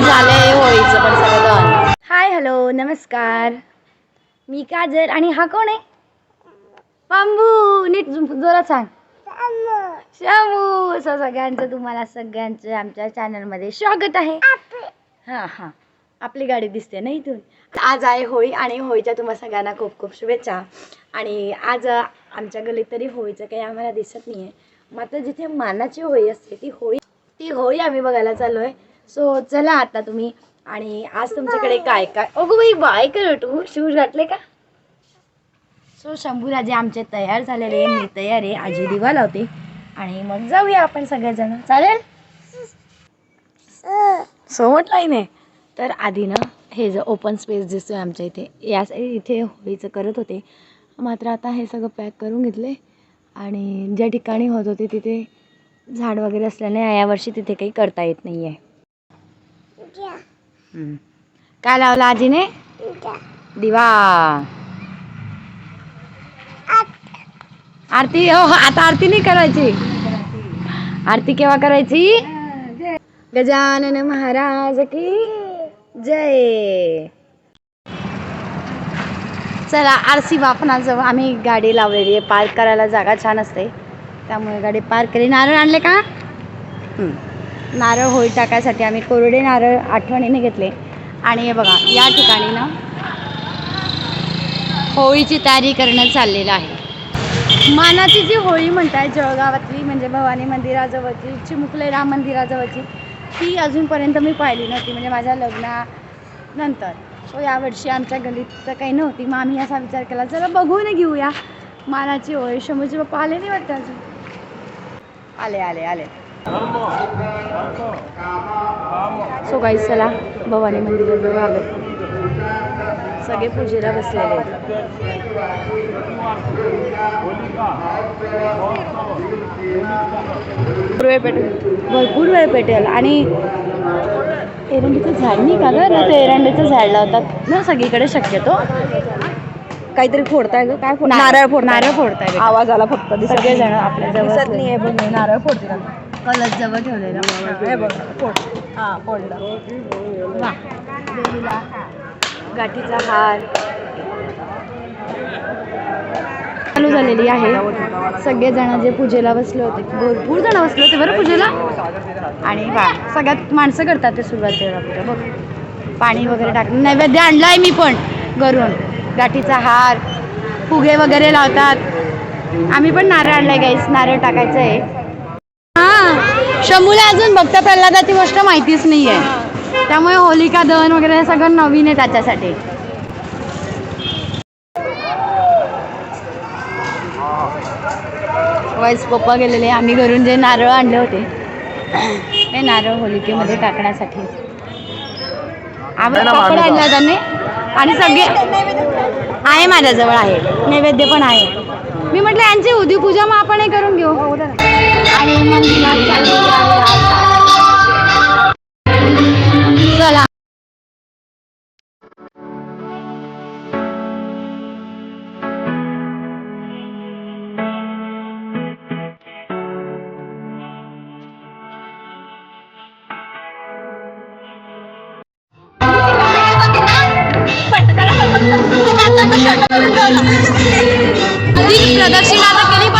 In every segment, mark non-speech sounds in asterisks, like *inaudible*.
झालंय होळीचं पण सगळं हाय हॅलो नमस्कार. मी काजल आणि हा कोण आहे? बांबू नीट जोरात सांग. शामू सो सगळ्यांचं तुम्हाला सगळ्यांचं आमच्या चॅनलमध्ये स्वागत आहे. हां हां. आपली गाडी दिसते ना इथून. आज आहे होळी आणि होळीच्या तुम्हाला सगळ्यांना खूप खूप शुभेच्छा. आणि आज आमच्या गलीत तरी होळीचं काही आम्हाला दिसत नाही आहे मात्र जिथे मानाची होळी असते ती होळी ती होळी आम्ही बघायला चाललो आहे सो चला आता तुम्ही. आणि आज तुमच्याकडे काय काय? अगो बाई बाय कर तू. शूज घातले का? सो शंभूराजे आमचे तयार झालेले मी तयार आहे. आजी दिवा लावते. आणि मग जाऊया आपण सगळेजण. चालेल? सो म्हटलंय नाही तर आधी ना हे जे ओपन स्पेस दिसतोय आमच्या इथे या इथे होळीचं करत होते. मात्र आता हे सगळं पॅक करून घेतले. आणि ज्या ठिकाणी होत होते तिथे झाड वगैरे असल्याने यावर्षी तिथे काही करता येत नाही आहे हम्म. काय लावलं आजीने? दिवा. आरती? हो हो, आता आरती नाही करायची. आरती केव्हा करायची? गजानन महाराज की जय. चला आरसी बापनाजवळ आम्ही गाडी लावलेली आहे. पार्क करायला जागा छान असते. त्यामुळे गाडी पार्क केली नारळ आणले का? हं. नारळ होळी टाकायसाठी आम्ही कोरडे नारळ आठवणीने घेतले. आणि हे बघा या ठिकाणी ना होळीची तयारी करण्यात चाललेलं आहे. मानाची जी होळी म्हणताय जळगावातली म्हणजे भवानी मंदिराजवळची चिमुकले राम मंदिराजवळची ती अजूनपर्यंत मी पाहिली नव्हती म्हणजे माझ्या लग्नानंतर. सो यावर्षी आमच्या गलीत तर काही नव्हती. मग आम्ही असा विचार केला चला बघून घेऊया मानाची होळी. शंभूचे बाप्पा आले नाही वाटतं अजून? आले आले आले. सो काही चला भवानी मंदिराजवळ आलो सगळे पूजेला बसलेले. भरपूर वेळ पेटेल भरपूर वेळ पेटेल. आणि एरंडीचं झाड नाही का गं? ना ते एरंडीचं झाड लावतात. ना सगळीकडे शक्यतो. काहीतरी फोडताय ग? काय फोड नारळ- फोड नारळ फोडताय. आवाज आला फक्त दिसत सगळे नाही. जण आपल्या जवळ नारळ फोडते कलश जवळ ठेवलेला. हे बघ वा. देवीला गाठीचा हार. चालू झालेली आहे. सगळेजण जे पूजेला बसले होते भरपूर जण बसले होते बरं पूजेला? आणि वा सगळ्यात माणसं करतात ते सुरुवातीला बघ पाणी वगैरे टाकलं नैवेद्य आणलाय मी पण घरून. गाठीचा हार फुगे वगैरे लावतात. आम्ही पण नारळ आणलाय गाईस नारळ टाकायचं आहे हा शंभूला अजून भक्त प्रल्हादाची गोष्ट माहितीच नाही आहे त्यामुळे होलिका दहन वगैरे हे सगळं नवीन आहे त्याच्यासाठी. वाईस पप्पा गेलेले आम्ही घरून जे नारळ आणले होते ते नारळ होलिकेमध्ये टाकण्यासाठी. आम्ही पापड आणला त्यांनी? आणि सगळे आहे माझ्याजवळ आहे. नैवेद्य पण आहे. मी म्हटलं यांची उदी पूजा मग आपण हे करून घेऊ. आणि मंदिरात चाललेली आहे आज. चला ती प्रदक्षिणा तर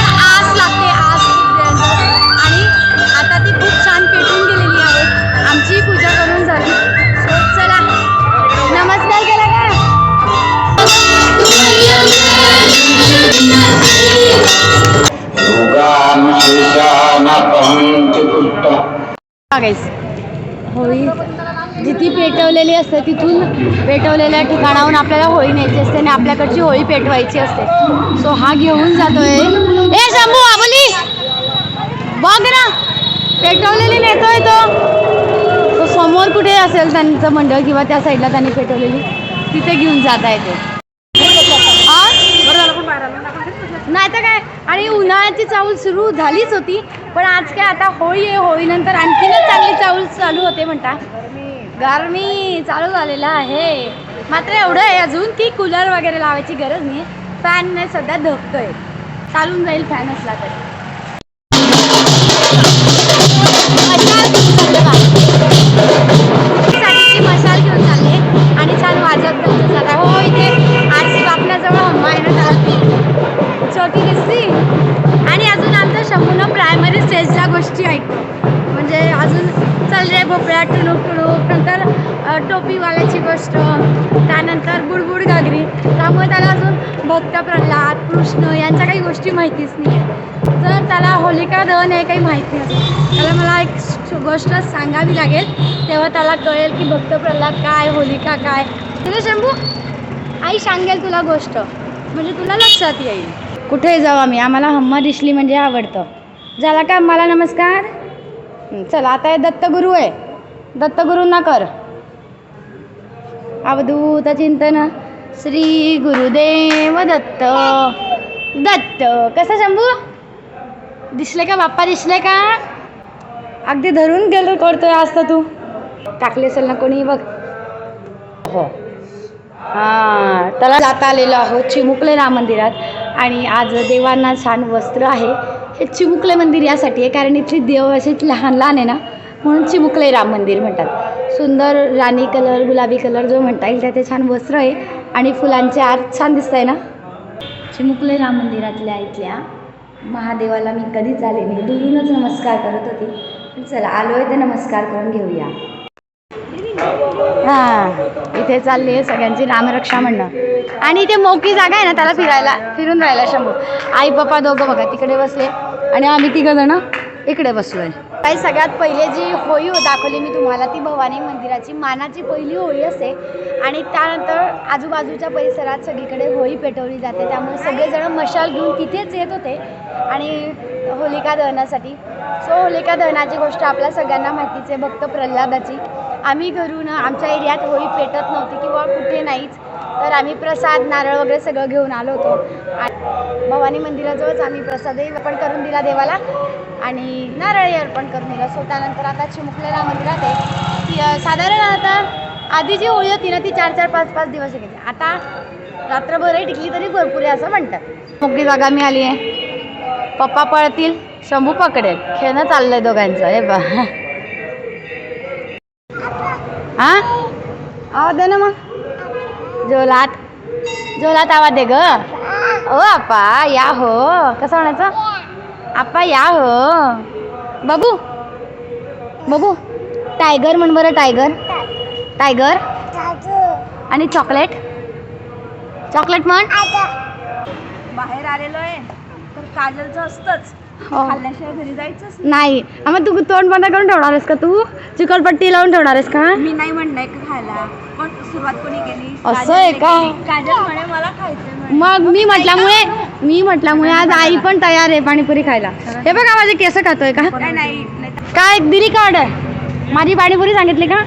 हा, होळी जिथे पेटवलेली असते तिथून पेटवलेल्या ठिकाणाहून आपल्याला होळी न्यायची असते आणि आपल्याकडची होळी पेटवायची असते. सो हा घेऊन जातोय. हे शंभू आबोली! बघ ना पेटवलेली नेतोय तो. तो समोर कुठे असेल त्यांचं मंडळ किंवा त्या साईडला त्यांनी पेटवलेली तिथे घेऊन जाता येते हा? नाही तर काय? आणि उन्हाळ्याची चाहूल सुरू झालीच होती पण आज काय आता होळी आहे होळीनंतर आणखीनच चांगली चाहूल चालू होते म्हणता. गरमी चालू झालेला आहे. मात्र एवढं आहे अजून की कूलर वगैरे लावायची गरज नाही फॅनने सध्या धकतोय चालून जाईल फॅन असला तरी. म्हणजे अजून चल रे भोपळ्या टुणूक टुणूक. नंतर टोपीवाल्याची गोष्ट त्यानंतर बुडबुड गागरी. त्यामुळे त्याला अजून भक्त प्रल्हाद कृष्ण यांच्या काही गोष्टी माहितीच नाही आहे तर त्याला होलिका दहन हे काही माहिती असेल त्याला मला एक गोष्ट सांगावी लागेल. तेव्हा त्याला कळेल की भक्त प्रल्हाद काय होलिका काय. तुला शंभू आई सांगेल तुला गोष्ट. म्हणजे तुला लक्षात येईल. कुठे जाऊ आम्ही? आम्हाला हम्मा दिसली म्हणजे आवडतं. झाला का? मला नमस्कार. चला आता हे दत्तगुरू आहे. दत्तगुरूंना कर. अवधूत चिंतन श्री गुरुदेव दत्त. दत्त. कसं शंभू? दिसले का? बाप्पा दिसले का? अगदी धरून गेलो करतोय आज तर तू. टाकली असेल ना कोणी? बघ. हो. हां त्याला जाता आलेलो आहोत. चिमुकले राम मंदिरात. आणि आज देवांना छान वस्त्र आहे. हे चिमुकले मंदिर यासाठी आहे कारण इथली देव असे लहान लहान आहे ना म्हणून चिमुकले राम मंदिर म्हणतात. सुंदर राणी कलर गुलाबी कलर जो म्हणता येईल त्याचे छान वस्त्र आहे आणि फुलांचे आर छान दिसत आहे ना. चिमुकले राम मंदिरातल्या इथल्या महादेवाला मी कधीच आले नाही. दुरूनच नमस्कार करत होती. पण चला आलो आहे ते नमस्कार करून घेऊया. हां इथे चालली आहे सगळ्यांची रामरक्षा म्हणणं. आणि इथे मोकी जागा आहे ना त्याला फिरायला फिरून राहायला शंभू. आई पप्पा दोघं बघा तिकडे बसले. आणि आम्ही तिघं जण इकडे आहे काही सगळ्यात पहिले जी होळी हो- दाखवली मी तुम्हाला ती भवानी मंदिराची. मानाची पहिली होळी असते. आणि त्यानंतर आजूबाजूच्या परिसरात सगळीकडे होळी पेटवली जाते. त्यामुळे सगळेजण मशाल घेऊन तिथेच येत होते. आणि होलिका दहनासाठी. सो होलिका दहनाची गोष्ट आपल्या सगळ्यांना माहितीच आहे भक्त प्रल्हादाची. आम्ही घरून आमच्या एरियात होळी पेटत नव्हती किंवा कुठे नाहीच. तर आम्ही प्रसाद नारळ वगैरे सगळं घेऊन आलो होतो. आणि भवानी मंदिराजवळच आम्ही प्रसादही अर्पण करून दिला देवाला आणि नारळही अर्पण करून दिला. सो त्यानंतर आता चिमुकलेला मंदिरात आहे. ती साधारण आता आधी जी होळी होती ना ती चार चार पाच पाच दिवस गेली आता रात्रभरही टिकली तरी भरपूर आहे असं म्हणतात. मोकळी जागा मी आली आहे. पप्पा पळतील शंभू पकडेल. खेळणं चाललंय दोघांचं हे बा हा? आवाज दे ना मग. जोलात. जोलात आवाज दे ग. ओ आपा या हो. कसं म्हणायचं? आपा या हो. बाबू. बाबू टायगर म्हण बरं टायगर. टायगर. आणि चॉकलेट? चॉकलेट म्हण. बाहेर आलेलो आहे. तर काजलचं असतंच. हो. खाल्ल्याशिवाय घरी जायचंच नाही. मग तू तोंड बंद करून ठेवणार आहेस का तू? चिकटपट्टी लावून ठेवणार आहेस का? मी नाही म्हणलंय का खायला? पण सुरुवात कोणी केली? असं आहे का? काजलने केली. काजल म्हणे मला खायचंय म्हणे. मग मी म्हटल्यामुळे मी म्हटल्यामुळे आज आई पण तयार आहे पाणीपुरी खायला. हे बघा माझे केस खातोय का? नाही नाही नाही. तर- काय दिली का ऑर्डर माझी पाणीपुरी सांगितली का?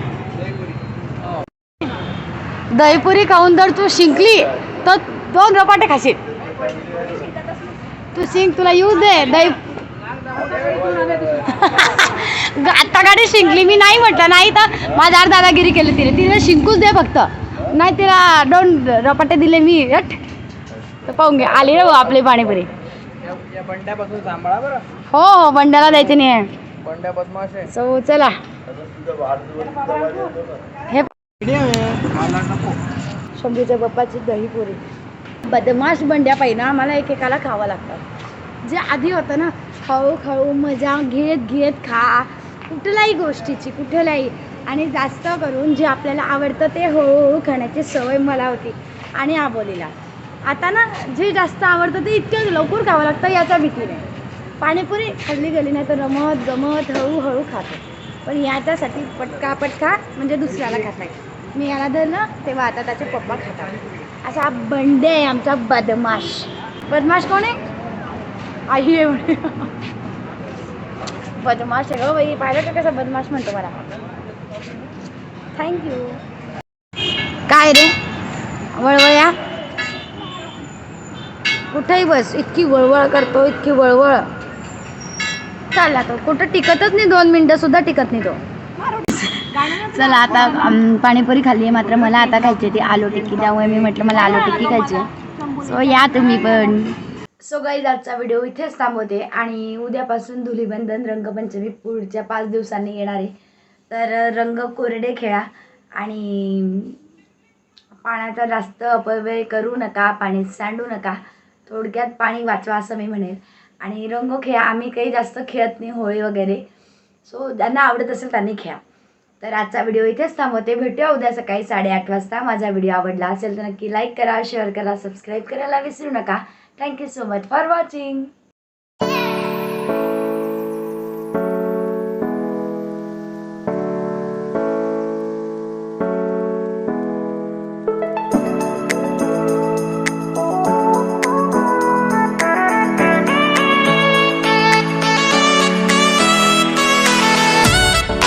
दहीपुरी खाऊन जर तू शिंकली तर दोन रपाटे खाशील. तू शिंक तुला येऊ दे. दही *laughs* आता गाडी शिंकली. मी नाही म्हटलं नाही तर माझ्यावर दादागिरी केली तिने. तिने शिंकूच दे फक्त. नाही तिला दोन रपाटे दिले मी. हट. तर पाहून घे. आली रे आपली पाणीपुरी. या बंड्यापासून सांभाळा बरं. हो हो बंड्याला द्यायचे नाही बंड्या बदमाश आहे. सो चला. हे शंभूच्या बाप्पाची दहीपुरी. बदमाश बंड्या पाहिजे आम्हाला एकेकाला खावं लागतं. जे आधी होतं ना खाऊ खाऊ मजा घेत घेत खा. कुठल्याही गोष्टीची कुठल्याही. आणि जास्त करून जे आपल्याला आवडतं ते हो, हो, हो हळूहळू खाण्याची सवय मला होती आणि आबोलीला. आता ना जे जास्त आवडतं ते इतकं लवकर खावं लागतं याचा भीती नाही पाणीपुरी खाल्ली गेली नाही तर रमत गमत हळूहळू खातो. पण याच्यासाठी पटका पटका म्हणजे दुसऱ्याला खाता येईल मी याला धरलं तेव्हा आता त्याचे पप्पा खातात. असा बंडे आहे आमचा बदमाश. बदमाश कोण आहे? आई आहे बदमाश आहे. गं बाई पाहिलं का कसं बदमाश म्हणतो मला? थँक्यू काय रे? वळवळ्या कुठेही बस इतकी वळवळ करतो इतकी वळवळ. चालला तो कुठं टिकतच नाही दोन मिनटं सुद्धा टिकत नाही तो. चला आता पाणीपुरी खाल्ली आहे मात्र मला आता खायची होती आलू टिक्की. त्यामुळे मी म्हटलं मला आलू टिक्की खायची सो या तुम्ही पण. सो गाईज आजचा व्हिडिओ इथेच थांबवते आणि उद्यापासून धुलीबंधन रंगपंचमी पुढच्या पाच दिवसांनी येणार आहे. तर रंग कोरडे खेळा आणि पाण्याचा जास्त अपव्यय करू नका पाणी सांडू नका थोडक्यात पाणी वाचवा असं मी म्हणेल. आणि रंग खेळा आम्ही काही जास्त खेळत नाही होळी वगैरे. सो ज्यांना आवडत असेल त्यांनी खेळा. तर आजचा व्हिडिओ इथेच थांबवते. भेटूया उद्या सकाळी साडेआठ वाजता. माझा व्हिडिओ आवडला असेल तर नक्की लाईक करा शेअर करा सबस्क्राईब करायला विसरू नका. Thank you so much for watching